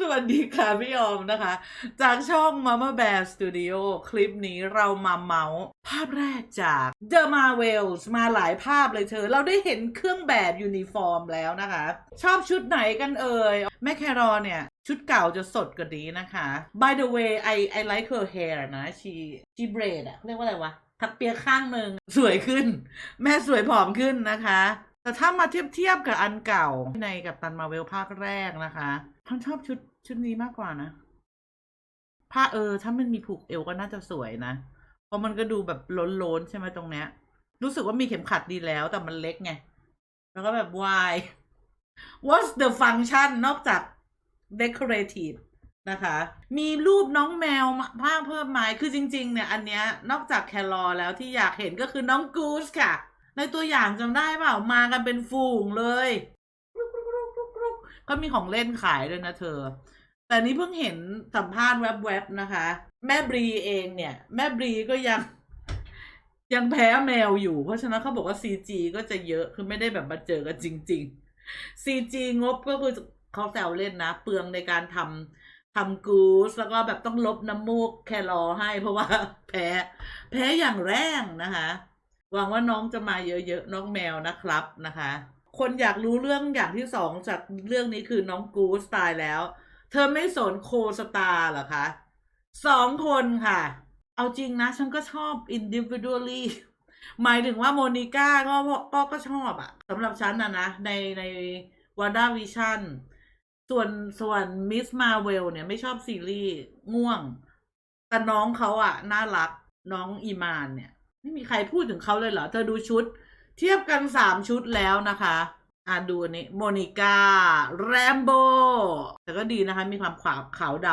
สวัสดีค่ะพี่ออมนะคะ จากช่อง Mama Bear Studio คลิปนี้เรามาเมาส์ภาพแรกจาก The Marvels มาหลายภาพเลยเธอ เราได้เห็นเครื่องแบบยูนิฟอร์มแล้วนะคะ ชอบชุดไหนกันเอ่ย แม่แครอเนี่ย ชุดเก่าจะสดกว่านี้นะคะ By the way I I like her hair นะ she she braid อะเขาเรียกว่าอะไรวะถักเปียข้างหนึ่งสวยขึ้น แม่สวยผอมขึ้นนะคะ แต่ถ้ามาเทียบเทียบกับอันเก่าในกับตันมาเวลภาคแรกนะคะ พันชอบชุดชุดนี้มากกว่านะผ้าเออ ถ้ามันมีผูกเอวก็น่าจะสวยนะ เพราะมันก็ดูแบบล้นๆใช่ไหมตรงเนี้ย รู้สึกว่ามีเข็มขัดดีแล้ว แต่มันเล็กไง แล้วก็แบบ why what's the function นอกจาก decorative นะคะ มีรูปน้องแมวมาภาเพิ่มไหมคือจริง ๆ เนี่ย อันเนี้ยนอกจากแครอแล้วที่อยากเห็นก็คือน้องกูสค่ะ ในตัวอย่างจำได้เปล่ามากันเป็นฝูงเลยกรุ๊กกรุ๊กกรุ๊กกรุ๊ ก็มีของเล่นขายด้วยนะเธอ แต่นี้เพิ่งเห็นสัมภาษณ์แวบๆนะคะ แม่บรีเองเนี่ย แม่บรีก็ยังยังแพ้แมวอยู่ เพราะฉะนั้นเขาบอกว่า CG ก็จะเยอะคือไม่ได้แบบมาเจอกันจริง ๆ CG งบก็คือเขาแซวเล่นนะ เปลืองในการทำทำกูสแล้วก็แบบต้องลบน้ำมูกแครอให้ เพราะว่าแพ้ แพ้อย่างแรงนะคะ หวังว่าน้องจะมาเยอะๆ น้องแมวนะครับนะคะ คนอยากรู้เรื่องอย่างที่สองจากเรื่องนี้คือน้องกูสตายแล้ว เธอไม่สนโคสตาร์เหรอคะสองคนค่ะ เอาจริงนะ ฉันก็ชอบ individually หมายถึงว่าโมนิก้าก็ก็ก็ชอบอะสำหรับฉันนะนะ ในในว a ด a วิชั่นส่วนส่วนมิสมาเวลเนี่ยไม่ชอบซีรีส์ง่วง แต่น้องเขาอะน่ารักน้องอีมานเนี่ย ไม่มีใครพูดถึงเขาเลยเหรอ เธอดูชุด เทียบกันสามชุดแล้วนะคะอ่าดูอันนี้โมนิกาแรมโบแต่ก็ดีนะคะ มีความขาวขาวด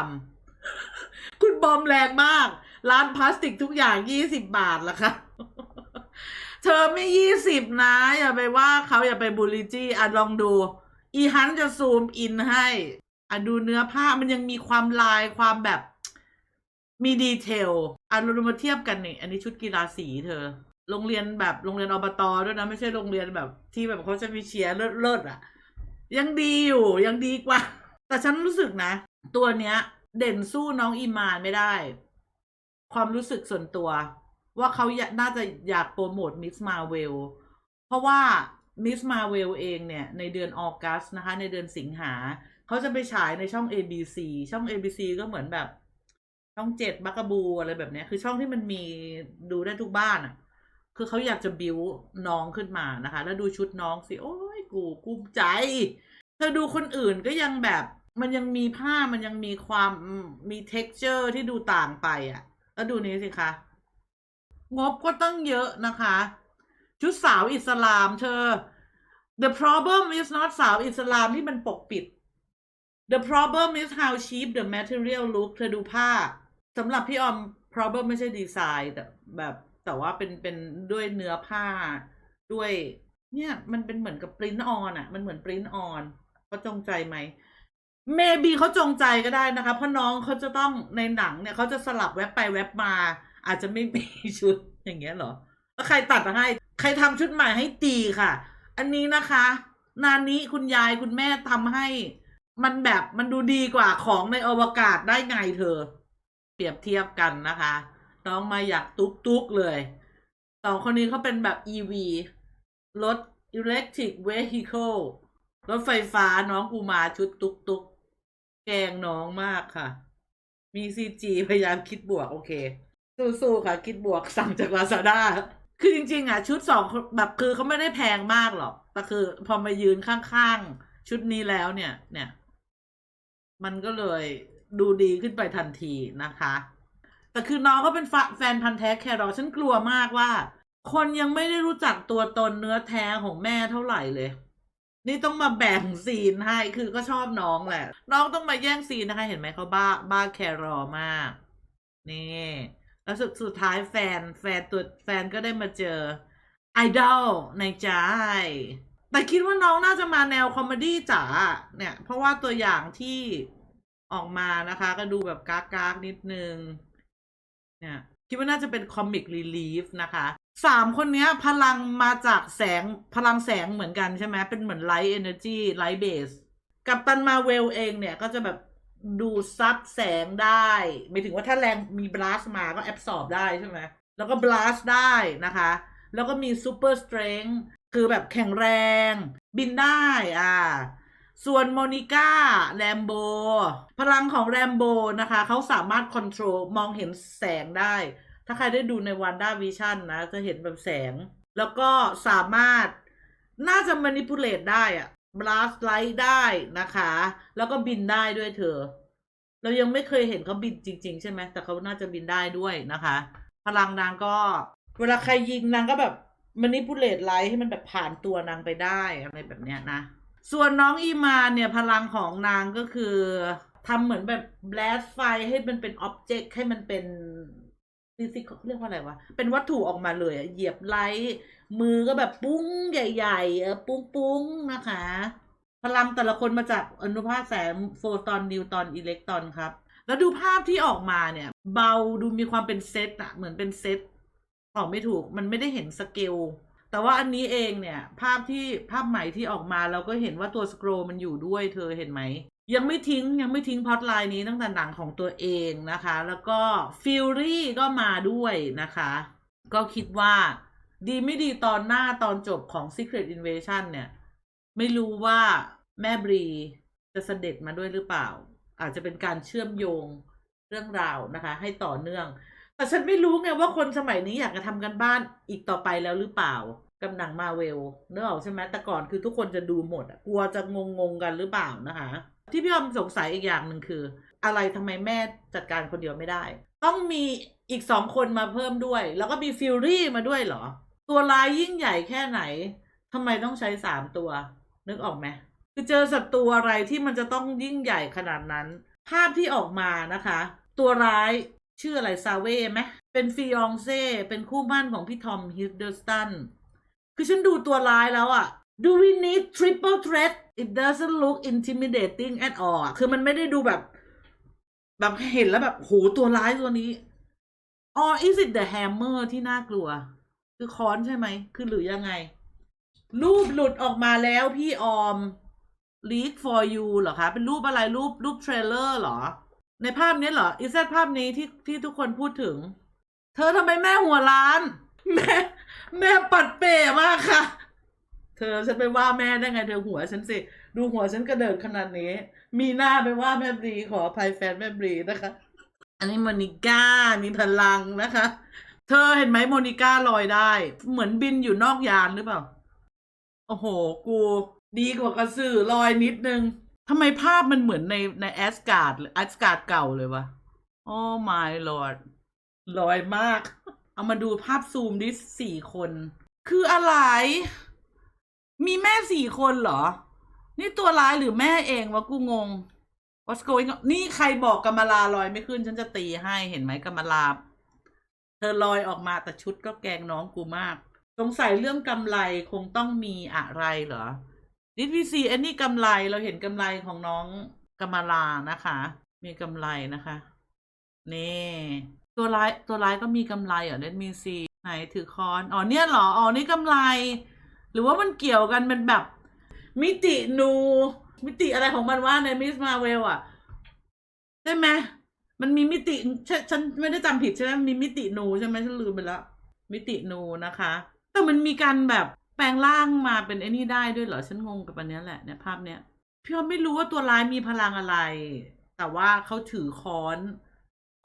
ำคุณบอมแรงมาก ร้านพลาสติกทุกอย่างยี่สิบบาทละคะเธอไม่ยี่สิบนะ อย่าไปว่าเขาอย่าไปบูลลิจี้อะลองดู อีฮันจะซูมอินให้อะดูเนื้อผ้ามันยังมีความลายความแบบมีดีเทลอะเรามาเทียบกันนี่อันนี้ชุดกีฬาสีเธอ โรงเรียนแบบโรงเรียนอบตด้วยนะไม่ใช่โรงเรียนแบบที่แบบเขาจะมีเชียร์เลิศๆอะ ยังดีอยู่ยังดีกว่า แต่ฉันรู้สึกนะ ตัวเนี้ย เด่นสู้น้องอีมานไม่ได้ ความรู้สึกส่วนตัว ว่าเขาน่าจะอยากโปรโมทมิสมาเวลเพราะว่ามิสมาเวลเองเนี่ย ในเดือนออกัสนะคะ ในเดือนสิงหาเขาจะไปฉายในช่อง ABC ช่อง ABC ก็เหมือนแบบ ช่องเจ็ดบักกะบูอะไรแบบเนี้ย คือช่องที่มันมีดูได้ทุกบ้านอะ คือเขาอยากจะบิวน้องขึ้นมานะคะ แล้วดูชุดน้องสิ โอ้ยกูกูใจ เธอดูคนอื่นก็ยังแบบมันยังมีผ้ามันยังมีความมี texture ที่ดูต่างไปอะ แล้วดูนี้สิคะ งบก็ตั้งเยอะนะคะ ชุดสาวอิสลามเธอ the problem is not สาวอิสลามที่มันปกปิด the problem is how cheap the material look เธอดูผ้าสำหรับพี่ออม problem ไม่ใช่ดีไซน์แต่แบบ แต่ว่าเป็นเป็นด้วยเนื้อผ้าด้วย เนี่ย มันเป็นเหมือนกับปริ้นออนอะมันเหมือนปริ้นออนเขาจงใจไหมเมบีเขาจงใจก็ได้นะคะ เพราะน้องเขาจะต้องในหนังเนี่ยเขาจะสลับแว็บไปแว็บมา อาจจะไม่มีชุดอย่างเงี้ยเหรอแล้วใครตัดให้ ใครทำชุดใหม่ให้ตีค่ะ อันนี้นะคะ นานนี้คุณยายคุณแม่ทำให้ มันแบบมันดูดีกว่าของในอวกาศได้ไงเธอ เปรียบเทียบกันนะคะ น้องมาอยากตุกตุกๆเลยสองคนนี้เขาเป็นแบบ EV รถ electric vehicle รถไฟฟ้าน้องกูมาชุดตุกตุกๆแกงน้องมากค่ะ มีซีจีพยายามคิดบวก โอเค สู้ๆค่ะ คิดบวกสั่งจากลาซาด้าคือจริง ๆ อะ ชุดสองแบบคือเขาไม่ได้แพงมากหรอกแต่คือ พอมายืนข้างๆ ชุดนี้แล้วเนี่ย เนี่ย มันก็เลยดูดีขึ้นไปทันทีนะคะ แต่คือน้องก็เป็นแฟนพันธ์แท้แครอฉันกลัวมากว่า คนยังไม่ได้รู้จักตัวตนเนื้อแท้ของแม่เท่าไหร่เลย นี่ต้องมาแบ่งซีนให้คือก็ชอบน้องแหละ น้องต้องมาแย่งซีนนะคะเห็นไหมเขาบ้าบ้าแครอมาก นี่แล้วสุดสุดท้ายแฟนแฟนตัวแฟนก็ได้มาเจอไอดอลในใจ แต่คิดว่าน้องน่าจะมาแนวคอมเมดี้จ๋าเนี่ย เพราะว่าตัวอย่างที่ออกมานะคะ ก็ดูแบบกากากๆนิดนึง เนี่ยคิดว่าน่าจะเป็นคอมิกรีลีฟนะคะสามคนเนี้ยพลังมาจากแสงพลังแสงเหมือนกันใช่ไหมเป็นเหมือนไลท์เอเนอร์จีไลท์เบสกับตันมาเวลเองเนี่ยก็จะแบบดูซับแสงได้หมายถึงว่าถ้าแรงมีบลัสมาก็แอบสอบได้ใช่ไหมแล้วก็บลัสได้นะคะ แล้วก็มีซูเปอร์สเตร n งคือแบบแข็งแรง บินได้อ่า ส่วนโมนิก้าแรมโบพลังของแรมโบนะคะ เขาสามารถค o n t r o l มองเห็นแสงได้ ถ้าใครได้ดูในวันด้าวิชั่นนะ จะเห็นแบบแสง แล้วก็สามารถน่าจะ manipulate ได้อะ blast light ได้นะคะ แล้วก็บินได้ด้วยเธอ เรายังไม่เคยเห็นเขาบินจริง ๆ ใช่ไหม แต่เขาน่าจะบินได้ด้วยนะคะ พลังนางก็ เวลาใครยิงนางก็แบบ manipulate light ให้มันแบบผ่านตัวนางไปได้อะไรแบบเนี้ยนะ ส่วนน้องอีมาเนี่ยพลังของนางก็คือทำเหมือนแบบ blast ไฟให้มันเป็น object ให้มันเป็นฟิสิกเรียกว่าอะไรวะ เป็นวัตถุออกมาเลยอะเหยียบไลท์มือก็แบบปุ้งใหญ่ๆ เออปุ้งปุ้งๆนะคะ พลังแต่ละคนมาจากอนุภาคแสงโฟตอนนิวตอนอิเล็กตรอนครับ แล้วดูภาพที่ออกมาเนี่ย เบาดูมีความเป็นเซตอะเหมือนเป็นเซตออกไม่ถูก มันไม่ได้เห็นสเกล แต่ว่าอันนี้เองเนี่ย ภาพที่ภาพใหม่ที่ออกมาเราก็เห็นว่าตัวสโครมันอยู่ด้วยเธอเห็นไหม ยังไม่ทิ้งยังไม่ทิ้งพอดไลน์นี้ตั้งแต่หนังของตัวเองนะคะ แล้วก็ฟิลลี่ก็มาด้วยนะคะ ก็คิดว่าดีไม่ดีตอนหน้าตอนจบของ Secret Invasion เนี่ย ไม่รู้ว่าแม่บรีจะเสด็จมาด้วยหรือเปล่า อาจจะเป็นการเชื่อมโยงเรื่องราวนะคะ ให้ต่อเนื่อง แต่ฉันไม่รู้ไงว่าคนสมัยนี้อยากจะทำกันบ้านอีกต่อไปแล้วหรือเปล่า กับหนังมาเวลเนกออกใช่ไหมแต่ก่อนคือทุกคนจะดูหมดกลัวจะงงงกันหรือเปล่านะคะ ที่พี่อมสงสัยอีกอย่างหนึ่งคือ อะไรทำไมแม่จัดการคนเดียวไม่ได้ ต้องมีอีกสองคนมาเพิ่มด้วย แล้วก็มีฟิลลี่มาด้วยเหรอ ตัวร้ายยิ่งใหญ่แค่ไหนทำไมต้องใช้สามตัว นึกออกไหมคือเจอศัตรูอะไรที่มันจะต้องยิ่งใหญ่ขนาดนั้น ภาพที่ออกมานะคะ ตัวร้ายชื่ออะไรซาเว่ไหมเป็นฟิองเซ่เป็นคู่หมั่นของพี่ทอมฮิดเดอร์สตัน คือฉันดูตัวร้ายแล้วอะ Do we need triple threat it doesn't look intimidating at all คือมันไม่ได้ดูแบบ แบบเห็นแล้วแบบโหตัวร้ายตัวนี้ or is it the hammer ที่น่ากลัว คือค้อนใช่ไหม คือหรือยังไง รูปหลุดออกมาแล้วพี่ออม leak for you เหรอคะ เป็นรูปอะไรรูปรูปเทรลเลอร์เหรอ ในภาพนี้เหรอ is that ภาพนี้ที่ที่ทุกคนพูดถึง เธอทำไมแม่หัวล้าน แม่ แม่ปัดเป๋มากค่ะ เธอฉันไปว่าแม่ได้ไงเธอหัวฉันสิ ดูหัวฉันกระเดิดขนาดนี้ มีหน้าไปว่าแม่บรีขออภัยแฟนแม่บรีนะคะ อันนี้โมนิก้ามีพลังนะคะ เธอเห็นไหมโมนิก้าลอยได้ เหมือนบินอยู่นอกยานหรือเปล่า โอ้โห กู ดีกว่ากระสือลอยนิดนึงทำไมภาพมันเหมือนในในแอสการ์ดแอสการ์ดเก่าเลยวะ โอ้ my lord ลอยมาก เอามาดูภาพซูมดิสี่คน คืออะไร มีแม่สี่คนเหรอ นี่ตัวร้ายหรือแม่เองวะกูงง What's going on นี่ใครบอกกำมลาลอยไม่ขึ้น ฉันจะตีให้เห็นไหมกำมลา เธอลอยออกมาแต่ชุดก็แกล้งน้องกูมาก สงสัยเรื่องกำไรคงต้องมีอะไรเหรอดิสวีซีอันนี้กำไรเราเห็นกำไรของน้องกำมลานะคะ มีกำไรนะคะ นี่ ตัวร้ายตัวร้ายก็มีกำไรเหรอเลนมีซีไหนถือค้อนอ๋อเนี่ยเหรออ๋อนี่กำไร หรือว่ามันเกี่ยวกันเป็นแบบ มิตินู มิติอะไรของมันว่าในมิสมาเวลอะใช่ไหมมันมีมิติฉันฉันไม่ได้จำผิดใช่ไหมมีมิตินูใช่ไหมฉันลืมไปแล้วมิตินูนะคะ แต่มันมีการแบบแปลงร่างมาเป็นไอ้นี่ได้ด้วยเหรอฉันงงกับอันนี้แหละเนี่ยภาพเนี้ยพี่ออมไม่รู้ว่าตัวร้ายมีพลังอะไร แต่ว่าเขาถือค้อน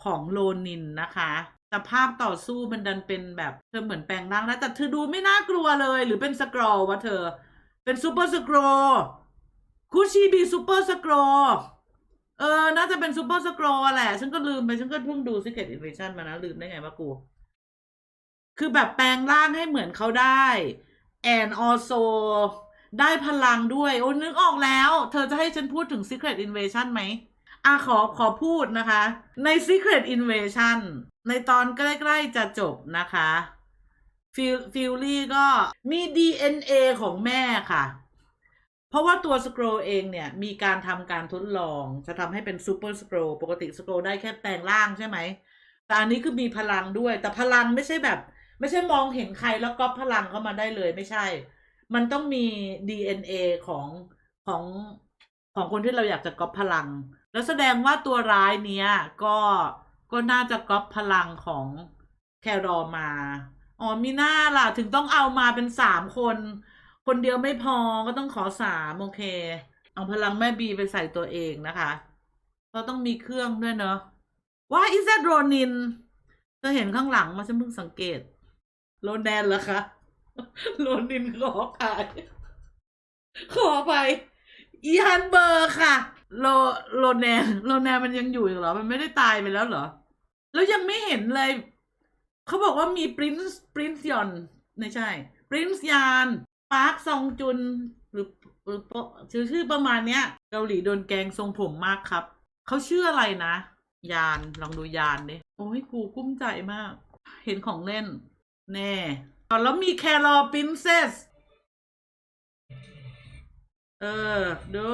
ของโลนินนะคะแต่ภาพต่อสู้มันดันเป็นแบบเธอเหมือนแปลงร่างนะแต่เธอดูไม่น่ากลัวเลย หรือเป็นสกรอวะเธอ เป็นซูเปอร์สกรอคูชีบีซูเปอร์สกรอเออ น่าจะเป็นซูเปอร์สกรอแหละ ฉันก็ลืมไปฉันก็เพิ่งดู Secret Invasion มานะ ลืมได้ไงวะกู คือแบบแปลงร่างให้เหมือนเขาได้ and also ได้พลังด้วย โอ้นึกออกแล้ว เธอจะให้ฉันพูดถึง Secret Invasion ไหม อะขอขอพูดนะคะ ใน Secret Invasion ในตอนใกล้ ๆ จะจบนะคะฟิลฟิลลี่ก็มี DNA ของแม่ค่ะ เพราะว่าตัวสโครเองเนี่ย มีการทำการทดลอง จะทำให้เป็นซูเปอร์สโครปกติสโครได้แค่แปลงร่างใช่ไหม แต่อันนี้คือมีพลังด้วย แต่พลังไม่ใช่แบบ ไม่ใช่มองเห็นใครแล้วก็พลังเข้ามาได้เลยไม่ใช่ มันต้องมี DNA ของของของคนที่เราอยากจะก๊อปพลัง แล้วแสดงว่าตัวร้ายเนี้ย ก็ก็น่าจะก๊อปพลังของแครอมา อ๋อมีหน้าล่ะ ถึงต้องเอามาเป็นสามคน คนเดียวไม่พอก็ต้องขอสามโอเค เอาพลังแม่บีไปใส่ตัวเองนะคะก็ต้องมีเครื่องด้วยเนอะว่าอิ t โรนินเธอเห็นข้างหลังมาฉันเพิ่งสังเกตโรแนนเหรอคะโรนินขอขาย ขอไป อีฮันเบอร์ค่ะ โลโลแนนโลแนนมันยังอยู่อีกเหรอ มันไม่ได้ตายไปแล้วเหรอ แล้วยังไม่เห็นเลย เขาบอกว่ามีปรินซ์ปรินซ์ยอนไม่ใช่ปรินซ์ยานปาร์คซองจุนหรือหรือชื่อชื่อประมาณเนี้ย เกาหลีโดนแกงทรงผมมากครับ เขาชื่ออะไรนะ ยานลองดูยานดิโอ้ยกูกุ้มใจมาก เห็นของเล่น แน่แล้วมีแครอปรินเซสเออดู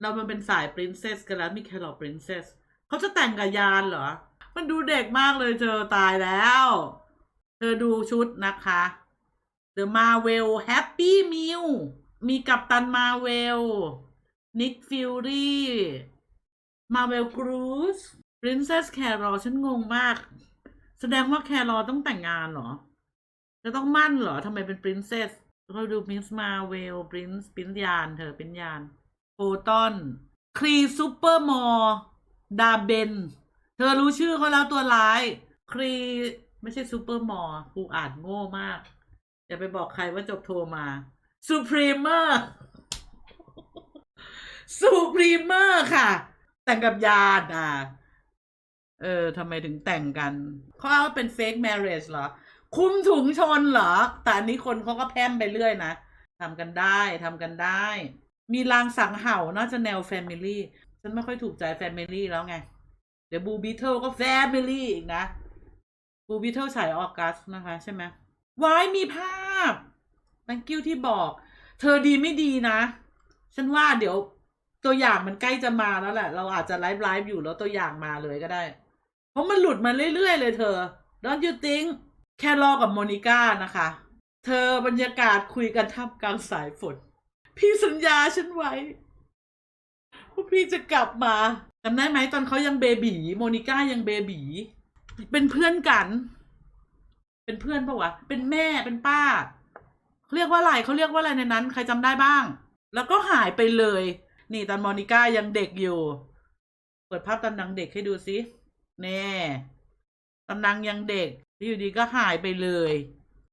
เรามันเป็นสายปรินเซสกันแล้วมีแคลรอลปรินเซสเขาจะแต่งกับยานเหรอ มันดูเด็กมากเลยเธอตายแล้ว เธอดูชุดนะคะ The Marvel Happy Meal มีกัปตันมาเวล นิกฟิลลี่มาเวลกรูซ Princess Carol ฉันงงมาก แสดงว่าแครอต้องแต่งงานเหรอ จะต้องมั่นเหรอทำไมเป็น Princess เราดู Miss Marvel Prince ปรินยานเธอเป็นยาน โฟตอน ครีซูเปอร์มอร์ดาเบน เธอรู้ชื่อเขาแล้วตัวร้าย ครีไม่ใช่ซูเปอร์มอร์กูอ่านโง่มาก อย่าไปบอกใครว่าจบโทรมาซูพรีเมอร์ซูพรีเมอร์ค่ะ แต่งกับยานอะเออทำไมถึงแต่งกันเขาเอาว่าเป็นเฟกแมร a g e เหรอ คุมถุงชนเหรอ แต่อันนี้คนเขาก็แพร่มไปเรื่อยนะทำกันได้ทำกันได้ มีลางสังเห่าน่าจะแนวแฟมิลี่ฉันไม่ค่อยถูกใจแฟมิลี่แล้วไง เดี๋ยวบูบิเทิลก็แฟมิลี่อีกนะบูบิเทิลฉายออกัสนะคะ ใช่ไหมวายมีภาพ thank you ที่บอก เธอดีไม่ดีนะ ฉันว่าเดี๋ยวตัวอย่างมันใกล้จะมาแล้วแหละ เราอาจจะไลฟ์ไลฟ์อยู่แล้วตัวอย่างมาเลยก็ได้ เพราะมันหลุดมาเรื่อยๆเลยเธอ don't you think แค่รอกับโมนิก้านะคะ เธอบรรยากาศคุยกันท่ามกลางสายฝน พี่สัญญาฉันไว้ว่าพี่จะกลับมาจำได้ไหมตอนเขายังเบบีโมนิก้ายังเบบีเป็นเพื่อนกัน เป็นเพื่อนปะวะ เป็นแม่เป็นป้าเขาเรียกว่าอะไรเขาเรียกว่าอะไรในนั้น ใครจำได้บ้าง แล้วก็หายไปเลย นี่ตอนโมนิก้ายังเด็กอยู่ เปิดภาพตอนนางเด็กให้ดูสิแน่ตอนนางยังเด็กอยู่ดีก็หายไปเลย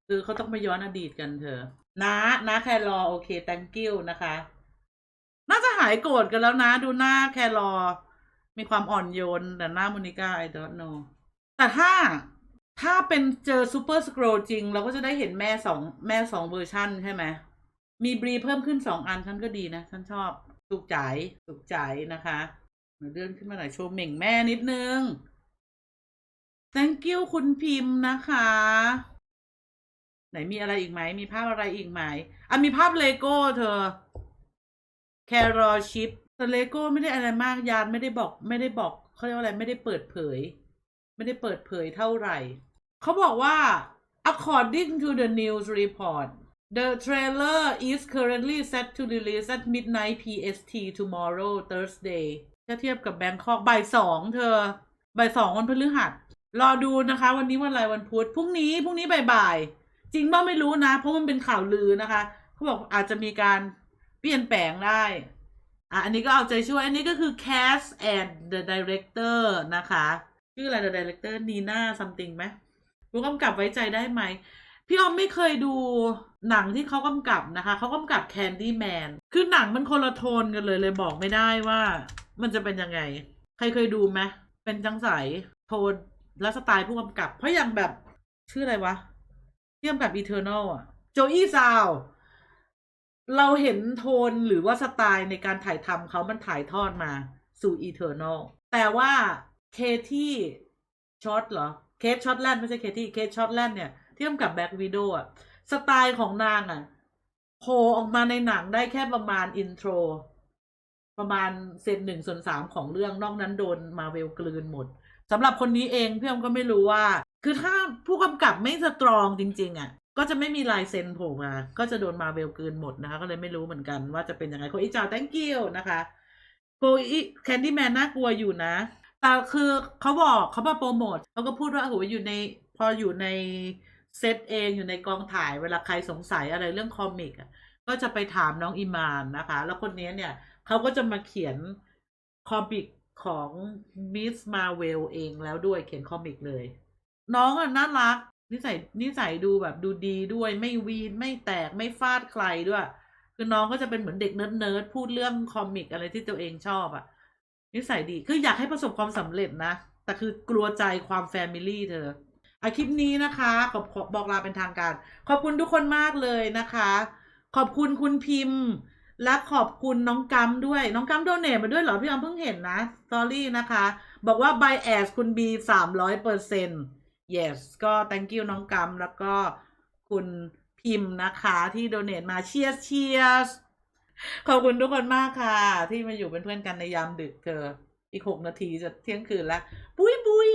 คือเขาต้องไปย้อนอดีตกันเถอะ นะนะแครอโอเค thank you นะคะ น่าจะหายโกรธกันแล้วนะ ดูหน้าแครอ มีความอ่อนโยน แต่หน้าโมนิก้า I don't know แต่ถ้าถ้าเป็นเจอซูเปอร์สครจริง เราก็จะได้เห็นแม่สองแม่สองเวอร์ชันใช่ไหม มีบรีเพิ่มขึ้นสองอันฉันก็ดีนะ ฉันชอบถูกใจถูกใจนะคะเดี๋ยวเลื่อนขึ้นมาหน่อยโชว์เหม่งแม่นิดนึง thank you คุณพิมพ์นะคะ ไหนมีอะไรอีกไหม มีภาพอะไรอีกไหมอะมีภาพเลโก้เธอ แครอชิปแต่เลโก้ไม่ได้อะไรมากยานไม่ได้บอก ไม่ได้บอกเขาเรียกว่าอะไรไม่ได้เปิดเผย ไม่ได้เปิดเผยเท่าไหร่ เขาบอกว่า according to the news report the trailer is currently set to release at midnight PST tomorrow Thursday ถ้าเทียบกับแบงคอกบ่ายสองเธอบ่ายสองวันพฤหัส รอดูนะคะ วันนี้วันอะไรวันพุธพรุ่งนี้พรุ่งนี้บ่ายๆ จริงบ้างไม่รู้นะ เพราะมันเป็นข่าวลือนะคะเขาบอกอาจจะมีการเปลี่ยนแปลงได้อะอันนี้ก็เอาใจช่วย อันนี้ก็คือ cast and the director นะคะ ชื่ออะไร the director นีน่า something ไหมผู้กำกับไว้ใจได้ไหม พี่ออมไม่เคยดูหนังที่เขากำกับนะคะ เขากำกับ Candyman คือหนังมันคนละโทนกันเลยเลยบอกไม่ได้ว่า มันจะเป็นยังไง ใครเคยดูไหมเป็นจังสายโทนและสไตล์ผู้กำกับ เพราะอย่างแบบชื่ออะไรวะ เที่กำกับ Eternal อะโจอี้ซาวเราเห็นโทนหรือว่าสไตล์ในการถ่ายทำเขามันถ่ายทอดมาสู่ Eternal แต่ว่าเคที่ช็อตเหรอ เคทช็อตแลนด์ไม่ใช่เคที่เคทช็อตแลนด์เนี่ย เที่กำกับแบ็กวีดอะสไตล์ของนางอะโผล่ออกมาในหนังได้แค่ประมาณอินโทร ประมาณเซนหนึ่งส่วนสามของเรื่องนอกนั้นโดนมาเวลกลืนหมดสำหรับคนนี้เองเพี่อมก็ไม่รู้ว่า คือถ้าผู้กำกับไม่สตรองจริง ๆอะก็จะไม่มีลายเซ็นโผล่มาก็จะโดนมาเวลกลืนหมดนะคะ ก็เลยไม่รู้เหมือนกันว่าจะเป็นยังไงโคอีจา thank you นะคะโกอีแคนดี้แมนน่ากลัวอยู่นะ แต่คือเขาบอกเขามาโปรโมทเขาก็พูดว่าโอ้โหอยู่ในพออยู่ในเซตเองอยู่ในกองถ่ายเวลาใครสงสัยอะไรเรื่องคอมิกก็จะไปถามน้องอิมานนะคะ แล้วคนนี้เนี่ยเขาก็จะมาเขียนคอมิกของมิสมาเวลเองแล้วด้วยเขียนคอมิกเลย น้องอะน่ารัก นิสัยนิสัยดูแบบดูดีด้วยไม่วีนไม่แตกไม่ฟาดใครด้วย คือน้องก็จะเป็นเหมือนเด็กเนิร์ดเนิร์ดพูดเรื่องคอมิกอะไรที่ตัวเองชอบอะนิสัยดีคืออยากให้ประสบความสำเร็จนะ แต่คือกลัวใจความแฟมิลี่เธออคลิปนี้นะคะขอบขอบอกลาเป็นทางการ ขอบคุณทุกคนมากเลยนะคะ ขอบคุณคุณพิมพ์ และขอบคุณน้องกัมด้วย น้องกัมโดเนทมาด้วยเหรอพี่ออมเพิ่งเห็นนะสตอรี่นะคะ บอกว่า by as คุณบีสามร้อยเปอร์เซ็นต์ yes ก็ thank you น้องกำแล้วก็คุณพิมพ์นะคะที่โดเนทมาเชียร์เชียร์ขอบคุณทุกคนมากค่ะ ที่มาอยู่เป็นเพื่อนกันในยามดึกเธออีกหกนาทีจะเที่ยงคืนแล้ว บุยบุย